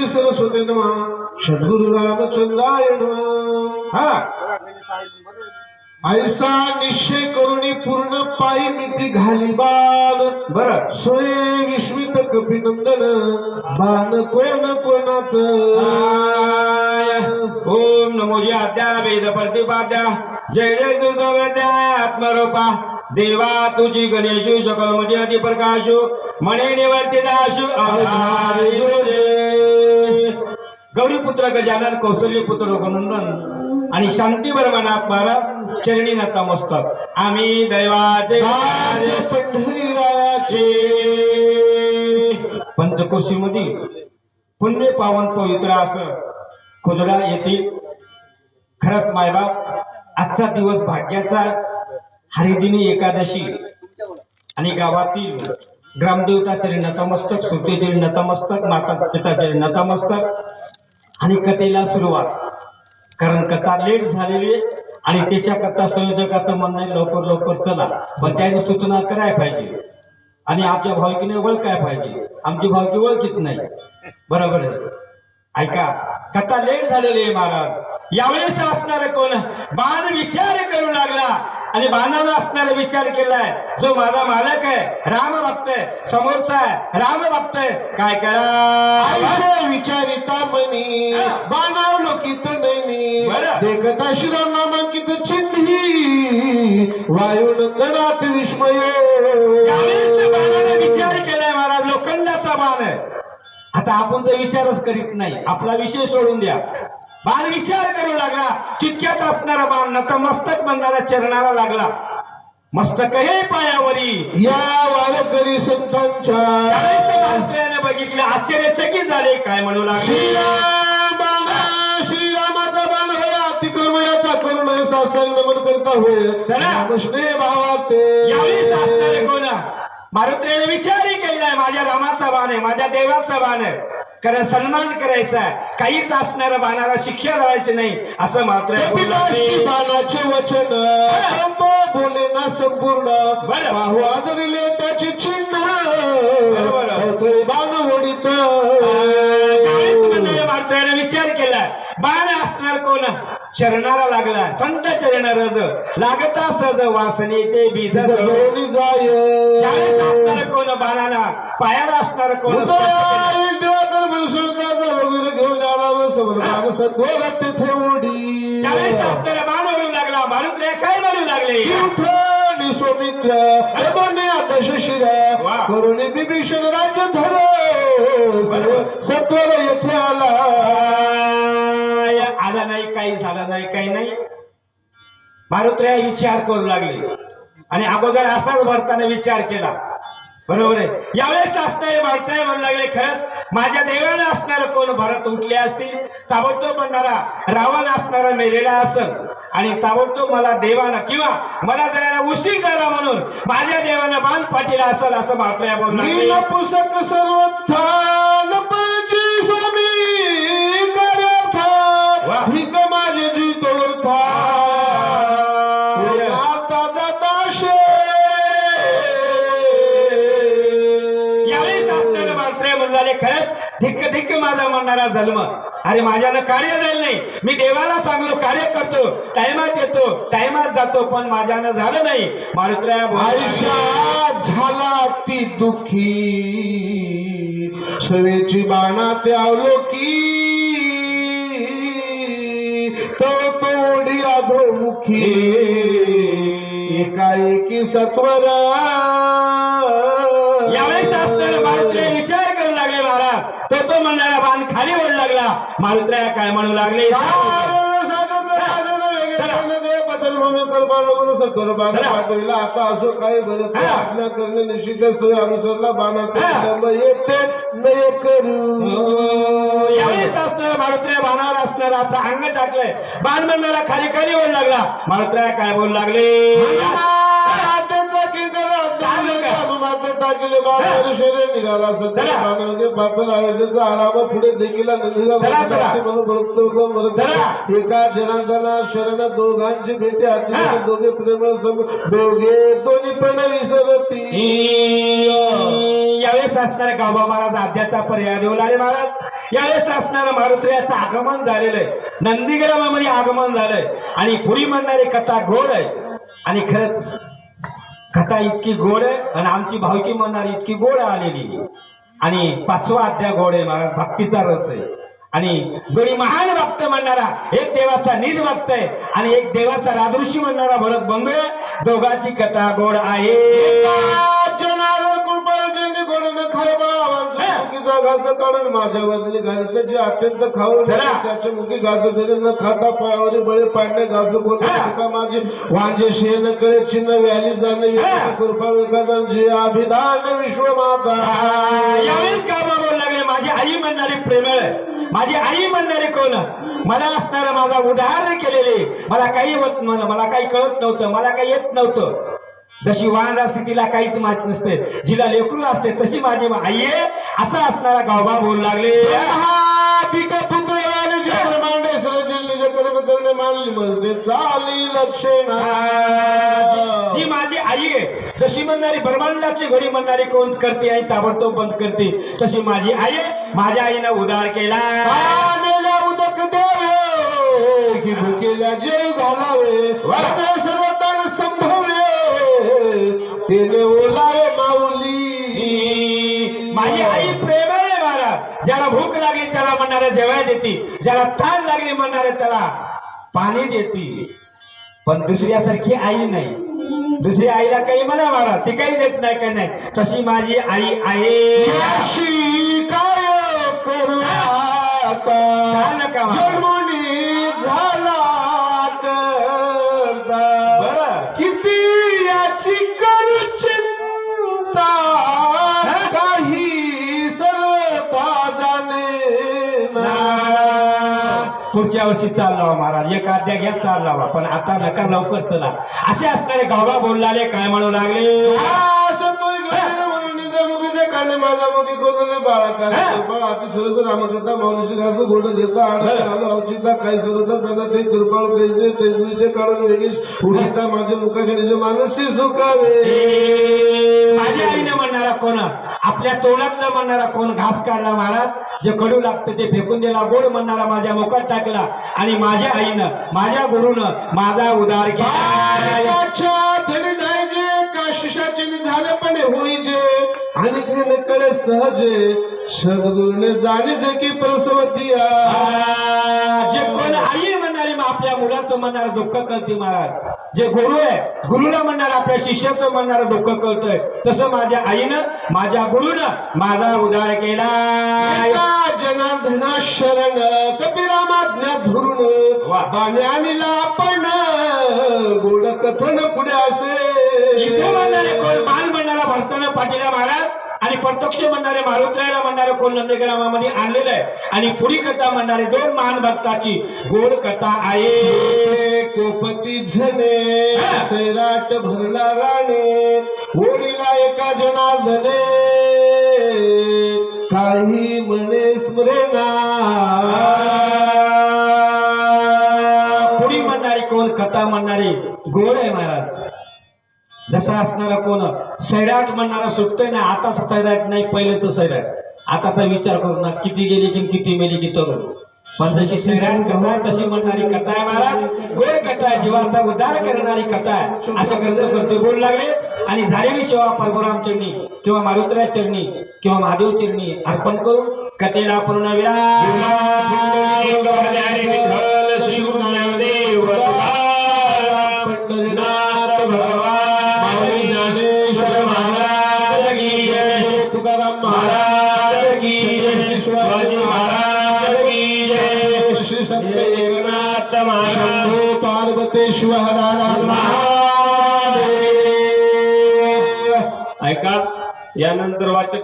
श्री सरस्वती नमः. सद्गुरु रामचंद्राय नमः. हा. ऐसा निश्चय करुणी पूर्ण पायी मिती घाली बाल. बर. सोये विश्वित कपिनंदन. बाण कोण कोणाच? ओम नमो ज्ञात्या वेद प्रतिपाद्या जय जय दुर्ग वेद्या आत्मरूपा. देवा तुझी गणेशू सकलमध्ये अति प्रकाशू मणे निवर्ती दाशू गौरीपुत्र गजानन कौशल्यपुत्र रघुनंदन आणि शांती बर्मनाथ महाराज चरणी नतमस्तक आम्ही दैवाचे दास पंढरीरायाचे पंचकोशी मध्ये पुण्य पावन पवित्र असं खोदडा येथील खरंच मायबाप आजचा दिवस भाग्याचा हरिदिनी एकादशी. आणि गावातील ग्रामदेवताचे नतमस्तक स्मृतीचे नतमस्तक माता पिताचे नतमस्तक आणि कथेला सुरुवात. कारण कथा लेट झालेली आहे आणि त्याच्या कथा संयोजकाचं म्हणणं लवकर लवकर चला. पण त्याने सूचना करायला पाहिजे. आणि आमच्या भावकीने ओळखाय पाहिजे. आमची भावकी ओळखीत नाही. बरोबर आहे. ऐका कथा लेट झालेली आहे महाराज. यावेळेस असणार कोण? बाण विचार करू लागला. आणि बाणानं असणारा विचार केलाय. जो माझा मालक आहे राम भक्त आहे समोरचा आहे राम भक्त आहे. काय करा? विचारिता मनी. बाणाव लोकित नैनी. देखता शिरा नामांकित चिन्ही वायुनंदनाथ विस्मय. त्यावेळेस बाणाने विचार केलाय महाराज लोखंडाचा बाण आहे. आता आपण तर विचारच करीत नाही. आपला विषय सोडून द्या. बाण विचार करू लागला. तितक्यात असणारा बाण नतमस्तक बनणारा चरणाला लागला. मस्तक हे पायावरी. या वारकरी संतांच्या महाराष्ट्राने बघितलं आश्चर्यचकित झाले. काय म्हणू लागले? श्रीराम श्रीरामाचा बाण होय अतिक्रमयाचा करुण सासंग नमन करता होय. चला. कृष्णे भावाते. यावेळेस असणारे कोण? मारुत्र्याने विचारही केलाय माझ्या रामाचा बाण आहे माझ्या देवाचा बाण आहे. कारण सन्मान करायचा काहीच असणाऱ्या बाणाला शिक्षा लावायची नाही असं मात्र बाणाचे वचन तो बोले ना संपूर्ण. बरं. बाहू आदरिले त्याचे चिन्ह. बरोबर. बाण ओढीत. मारुत्र्याने विचार केला बाण असणार कोण? चरणाला लागला संत चरण रज. लागता सज वासनेचे बीज जाय कोण बाणाला? पायाला असणार कोण? समोर बाण सत्वरात तेथे ओढी त्यावेळेस असणारा बाण ओढू लागला मारुत्र्या काय म्हणू लागले उठणी सौमित्र दोन्ही आदर्श शिर वा. करुणी बिभीषण राज्य धर. सत्वर येथे आला आला नाही काही झालं नाही काही नाही मारुत्र्या विचार करू लागले आणि अगोदर असाच भरताना विचार केला बरोबर आहे. यावेळेस असणारे भारताय म्हणू लागले खरंच माझ्या देवानं असणार कोण भरत उठले असतील? ताबडतोब म्हणणारा रावण असणारा मेलेला असल. आणि ताबडतोब मला देवानं किंवा मला जायला उशीर झाला म्हणून माझ्या देवानं बाण पाठीला असल असं मात्र बोलू लागले. धिक्क धिक्क माझा म्हणणारा जन्म. अरे माझ्यानं कार्य झालं नाही. मी देवाला सांगलो कार्य करतो. टायमात येतो टायमात जातो पण माझ्यानं झालं नाही. मारुत्र्या झाला ती दुःखी. सवेची बाणा त्या अवलोकी तो तोडी अधोमुखी. एकाएकी सत्वरा. यावेळेस असणारं मारुत्र्या विचार. तो तो म्हणणारा बाण खाली ओढ लागला. मारुत्र्या काय म्हणू लागले. पाठविला. आता असो काही बरं हा. आज्ञा करणे निश्चित सोय अनुसरला बाणाचा. विलंब येते नये करू यावेळेस असणारा मारुत्र्या बाणावर असणारा आपला अंग टाकलंय. बाण म्हणणारा खाली खाली ओढ लागला. मारुत्र्या काय बोलू लागले. टाकले शरीर निघाला. बाणामध्ये पातळ आयोजनचा आराम पुढे देखील. एका शरण दोघांची भेटी हाती. दोघे प्रेम दोघे दोन्ही पण विसरती. यावेळेस असणारे गावबा महाराज आद्याचा पर्याय देऊ लागले महाराज. यावेळेस असणारं मारुत्र्याचं आगमन झालेलं आहे. नंदीग्रामामध्ये आगमन झालंय. आणि पुढी म्हणणारी कथा गोड आहे. आणि खरंच कथा इतकी गोड आहे आणि आमची भावकी म्हणणारी इतकी गोड आलेली आणि पाचवा अध्याय गोड आहे महाराज भक्तीचा रस आहे. आणि दोन्ही महान भक्त म्हणणारा एक देवाचा निज भक्त आहे आणि एक देवाचा रादृशी म्हणणारा भरत बंग दोघाची कथा गोड आहे. घास काढून माझ्या बदली घालीचं जे अत्यंत खाऊ चला. त्याचे मुखी घास दिले न खाता पायावरी बळे पाडणे हा. तुका माझे वांजे शेण कळे चिन्ह व्याली जाणे हा. कृपाळ एखादांची अभिधान विश्वमाता. यावेळेस का बोलू लागले? माझी आई म्हणणारी प्रेमळ. माझी आई म्हणणारी कोण? मला असणारा माझा उदाहरण केलेले. मला काही होत नव्हतं मला काही कळत नव्हतं मला काही येत नव्हतं. जशी वांज असते तिला काहीच माहीत नसते. जिला लेकरू असते तशी माझी आई आहे. असा असणारा गावबा बोलू लागले. हा आले जे चाली लक्षणा. माझी आई आहे. तशी म्हणणारी ब्रह्मांडाची घडी म्हणणारी कोण करते आणि ताबडतोब बंद करते तशी माझी आई आहे. माझ्या आईनं उदार केला. उदक भुकेल्या जेव घालावे. तेने ओलावे माऊली। माझी आई प्रेमळ आहे महाराज. ज्याला भूक लागली त्याला म्हणणाऱ्या जेवाय देते. ज्याला ताण लागली म्हणणाऱ्या त्याला पाणी देते. पण दुसऱ्यासारखी आई नाही. दुसरी आईला काही म्हणा महाराज. ती काही देत नाही काही नाही. तशी माझी आई आहे. करू पुढच्या वर्षी चाल लावा महाराज. एक अध्याय घ्या चाल लावा पण आता नका लवकर चला. असे असणारे गावबा बोललाले काय म्हणू लागले? माझ्या मुखी बाळा काय अति सुरस रामकथा मानुषी घास घेता आलो अवचीचा सुरता ते कृपाळ कैसे वेगेश माझ्या मुखाचे निज मानसी सुखावे. माझ्या आईने म्हणणारा कोण? आपल्या तोंडातला म्हणणारा कोण? घास काढला महाराज. जे कडू लागतं ते फेकून दिला गोड म्हणणारा माझ्या मुखात टाकला. आणि माझ्या आईनं माझ्या गुरुनं माझा उदार केला. बाळाच्या धनी नाही जे काशिशाचे झाले पण होई जे? आणि कळे सहजे सद्गुरुने की प्रसवती जे कोण आई म्हणणारी मग आपल्या मुलाचं म्हणणार दुःख कळते महाराज. जे गुरु आहे गुरुला म्हणणार आपल्या शिष्याचं म्हणणार दुःख कळतंय. तसं माझ्या आईनं माझ्या गुरुनं माझा उदार केला. जनार्दना शरण कपिरामाज्ञा धुरून वा. बाणे आणला आपण गोड कथन पुढे इथे असे म्हणणारे कोण? मान म्हणणारा भरताना पाटीला महाराज आणि प्रत्यक्ष म्हणणारे मारुत्रायला म्हणणारे कोण नंदग्रामामध्ये आणलेलं आहे? आणि पुढी कथा म्हणणारे दोन महान भक्ताची गोड कथा आहे. कोपती हा. सैराट भरला राणे. ओढीला एका जनार्दने. म्हणे पुढी म्हणणारी कोण कथा म्हणणारी गोड आहे महाराज जसा असणारा कोण सैराट म्हणणारा सुटतोय ना आताच सैराट नाही पहिलं तर सैराट आताचा विचार करू ना किती गेली की किती मेली की तरुण पण जशी श्रीराम कथा तशी म्हणणारी कथा आहे महाराज गोड कथा आहे जीवाचा उद्धार करणारी कथा आहे. असं करतो करते बोल लागले. आणि झालेली सेवा परभुराम चरणी किंवा मारुतराय चरणी किंवा महादेव चरणी अर्पण करून कथेला पूर्ण विरा यानंतर वाचक